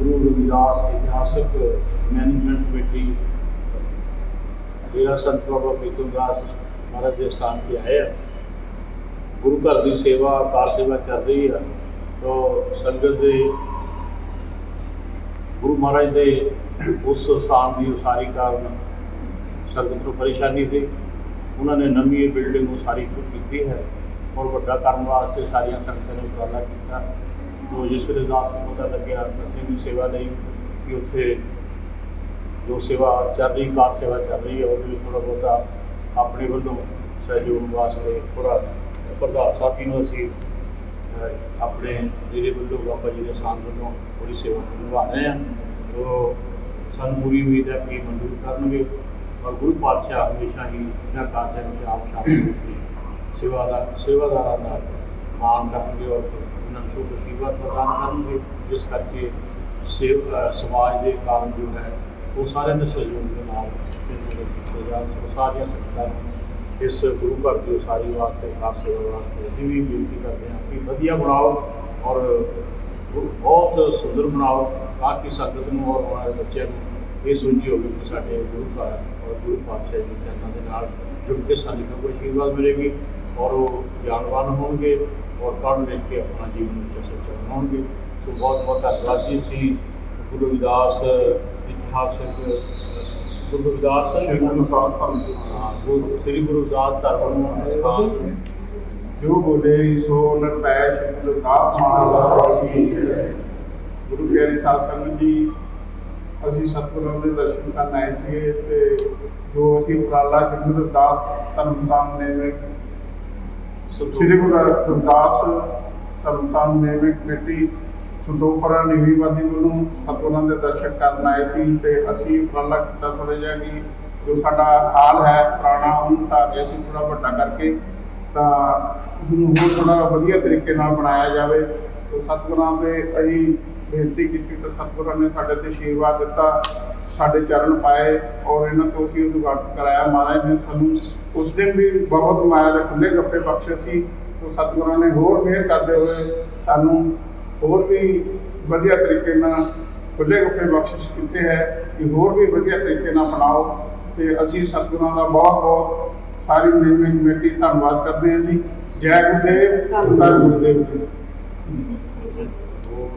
ਗੁਰੂ ਰਵਿਦਾਸ ਇਤਿਹਾਸਕ management committee Dera Sant ਬਾਬਾ ਪ੍ਰੀਤਮ ਦਾਸ ਮਹਾਰਾਜ ਦੇ ਸਥਾਨ ਤੇ ਆਏ ਆ ਗੁਰੂ ਘਰ ਦੀ ਸੇਵਾ ਕਾਰ ਸੇਵਾ ਚੱਲ ਰਹੀ ਆ ਤੋ ਸੰਗਤ ਦੇ ਗੁਰੂ ਮਹਾਰਾਜ ਦੇ ਉਸ ਸਥਾਨ ਦੀ ਉਸਾਰੀ ਕਾਰਨ ਸੰਗਤ ਨੂੰ ਪਰੇਸ਼ਾਨੀ ਸੀ ਉਹਨਾਂ ਨੇ ਨਵੀਂ ਇਹ ਬਿਲਡਿੰਗ ਉਸਾਰੀ ਸ਼ੁਰੂ ਕੀਤੀ ਹੈ ਔਰ ਵੱਡਾ ਕਰਨ ਵਾਸਤੇ ਸਾਰੀਆਂ ਸੰਗਤਾਂ ਨੇ ਉਪਰਾਲਾ ਕੀਤਾ ਤੋ ਜਿਸ ਵੇਲੇ ਦਾਸ ਨੂੰ ਪਤਾ ਲੱਗਿਆ ਅਸੀਂ ਵੀ ਸੇਵਾ ਲਈ ਕਿ ਉੱਥੇ ਜੋ ਸੇਵਾ ਚੱਲ ਰਹੀ ਕਾਰ ਸੇਵਾ ਚੱਲ ਰਹੀ ਹੈ ਉਹਦੇ ਵਿੱਚ ਥੋੜਾ ਬਹੁਤਾ ਆਪਣੇ ਵੱਲੋਂ ਸਹਿਯੋਗ ਵਾਸਤੇ ਥੋੜਾ ਪ੍ਰਧਾਨ ਸਾਹਿਬ ਜੀ ਨੂੰ ਅਸੀਂ ਅਹ, ਆਪਣੇ ਜਿਹੜੇ ਵੱਲੋਂ ਬਾਬਾ ਜੀ ਦੇ ਸਾਨ ਵੱਲੋਂ ਥੋੜੀ ਸੇਵਾ ਨਿਭਾ ਰਹੇ ਹਾਂ। ਉਹ ਸਾਨੂੰ ਪੂਰੀ ਉਮੀਦ ਹੈ ਕਿ ਮਨਜ਼ੂਰ ਕਰਨਗੇ ਔਰ ਗੁਰੂ ਪਾਤਸ਼ਾਹ ਹਮੇਸ਼ਾ ਹੀ ਇਹਨਾਂ ਕਾਰਜਾਂ ਵਿੱਚ ਆਪ ਸ਼ਾਮਿਲ ਹੋ ਕੇ ਸੇਵਾ ਦਾ ਸੇਵਾਦਾਰਾਂ ਦਾ ਮਾਣ ਕਰਨਗੇ ਔਰ ਉਹਨਾਂ ਨੂੰ ਸ਼ੁਭ ਅਸ਼ੀਰਵਾਦ ਪ੍ਰਦਾਨ ਕਰਨਗੇ, ਜਿਸ ਕਰਕੇ ਸੇਵ ਸਮਾਜ ਦੇ ਕਾਰਨ ਜੋ ਹੈ, ਉਹ ਸਾਰਿਆਂ ਦੇ ਸਹਿਯੋਗ ਦੇ ਨਾਲ ਪੰਜਾਬ ਸਾਰੀਆਂ ਸੰਗਤਾਂ ਨੂੰ ਇਸ ਗੁਰੂ ਘਰ ਦੀ ਉਸਾਰੀ ਵਾਸਤੇ ਕਾਰ ਸੇਵਾ ਵਾਸਤੇ ਅਸੀਂ ਵੀ ਬੇਨਤੀ ਕਰਦੇ ਹਾਂ ਕਿ ਵਧੀਆ ਬਣਾਓ ਔਰ ਬਹੁਤ ਸੁੰਦਰ ਬਣਾਓ, ਤਾਂ ਕਿ ਸੰਗਤ ਨੂੰ ਔਰ ਆਉਣ ਵਾਲੇ ਬੱਚਿਆਂ ਨੂੰ ਇਹ ਸੋਝੀ ਹੋਵੇ ਕਿ ਸਾਡੇ ਗੁਰੂ ਘਰ ਔਰ ਗੁਰੂ ਪਾਤਸ਼ਾਹ ਜੀ ਦੇ ਚਰਨਾਂ ਦੇ ਨਾਲ ਜੁੜ ਕੇ ਸਾਨੂੰ ਕੋਈ ਆਸ਼ੀਰਵਾਦ ਮਿਲੇਗੀ ਔਰ ਉਹ ਗਿਆਨਵਾਨ ਹੋਣਗੇ। ਔਰ ਪੜ੍ਹ ਲਿਖ ਕੇ ਆਪਣਾ ਜੀਵਨ ਵਿੱਚ ਸੱਚਾ ਬਣਾਉਣਗੇ ਸੋ ਬਹੁਤ ਬਹੁਤ ਧੰਨਵਾਦ ਜੀ ਅਸੀਂ ਗੁਰੂ ਰਵਿਦਾਸ ਇਤਿਹਾਸਕ ਗੁਰੂ ਰਵਿਦਾਸ ਸ੍ਰੀ ਗੁਰੂ ਰਵਿਦਾਸ ਧਰਮ ਗੁਰੂ ਸ੍ਰੀ ਗੁਰੂ ਰਵਿਦਾਸ ਧਰਮ ਸਥਾਨ ਜੋ ਬੋਲੇ ਸੋ ਨਰਪੈ ਸ਼੍ਰੀ ਗੁਰੂ ਰਵਿਦਾਸ ਮਹਾਰਾਜ ਕੀ ਜੈ। ਗੁਰੂ ਪਿਆਰੇ ਸਾਧ ਸੰਗਤ ਜੀ ਅਸੀਂ ਸਤਿਗੁਰਾਂ ਦੇ ਦਰਸ਼ਨ ਕਰਨ ਆਏ ਸੀਗੇ ਤੇ ਜੋ ਅਸੀਂ ਉਪਰਾਲਾ ਸ਼੍ਰੀ ਗੁਰੂ ਰਵਿਦਾਸ ਧਰਮਸਥਾਨ ਨੇ ਸ੍ਰੀ ਗੁਰੂ ਰਵਿਦਾਸ ਧਰਮਸਥਾਨ ਨੇਮਿਤ ਕਮੇਟੀ ਸੰਦੋਪਰਾ ਨਿਵੀਵਾਦੀ ਵੱਲੋਂ ਸਤਿਗੁਰਾਂ ਦੇ ਦਰਸ਼ਨ ਕਰਨ ਆਏ ਸੀ ਤੇ ਅਸੀਂ ਉਪਰਾਲਾ ਕੀਤਾ ਥੋੜ੍ਹਾ ਜਿਹਾ ਕਿ ਜੋ ਸਾਡਾ ਹਾਲ ਹੈ, ਪੁਰਾਣਾ, ਉਹਨੂੰ ਢਾਹ ਕੇ ਅਸੀਂ ਥੋੜਾ ਵੱਡਾ ਕਰਕੇ ਤਾਂ ਉਸਨੂੰ ਹੋਰ ਥੋੜਾ ਵਧੀਆ ਤਰੀਕੇ ਨਾਲ ਬਣਾਇਆ ਜਾਵੇ। ਤੇ ਸਤਿਗੁਰਾਂ ਦੇ ਅਸੀਂ ਬੇਨਤੀ ਕੀਤੀ ਤਾਂ ਸਤਿਗੁਰਾਂ ਨੇ ਸਾਡੇ ਤੇ ਆਸ਼ੀਰਵਾਦ ਦਿੱਤਾ। ਸਾਡੇ ਚਰਨ ਪਾਏ ਔਰ ਇਹਨਾਂ ਤੋਂ ਅਸੀਂ ਉਦਘਾਟਨ ਕਰਾਇਆ। ਮਹਾਰਾਜ ਨੇ ਸਾਨੂੰ ਉਸ ਦਿਨ ਵੀ ਬਹੁਤ ਮਾਇਆ ਦੇ ਖੁੱਲੇ ਗੱਪੇ ਬਖਸ਼ੇ ਸੀ। ਤੇ ਸਤਿਗੁਰਾਂ ਨੇ ਹੋਰ ਮਿਹਰ ਕਰਦੇ ਹੋਏ ਸਾਨੂੰ ਹੋਰ ਵੀ ਵਧੀਆ ਤਰੀਕੇ ਨਾਲ ਖੁੱਲੇ ਗੱਪੇ ਬਖਸ਼ਿਸ਼ ਕੀਤੇ ਹੈ ਕਿ ਹੋਰ ਵੀ ਵਧੀਆ ਤਰੀਕੇ ਨਾਲ ਬਣਾਓ ਤੇ ਅਸੀਂ ਸਤਿਗੁਰਾਂ ਦਾ ਬਹੁਤ ਬਹੁਤ ਸਾਰੀ ਮੈਨੇਜਮੈਂਟ ਕਮੇਟੀ ਧੰਨਵਾਦ ਕਰਦੇ ਹਾਂ ਜੀ। ਜੈ ਗੁਰਦੇਵ। ਧੰਨ ਗੁਰਦੇਵ ਜੀ। ਉਹ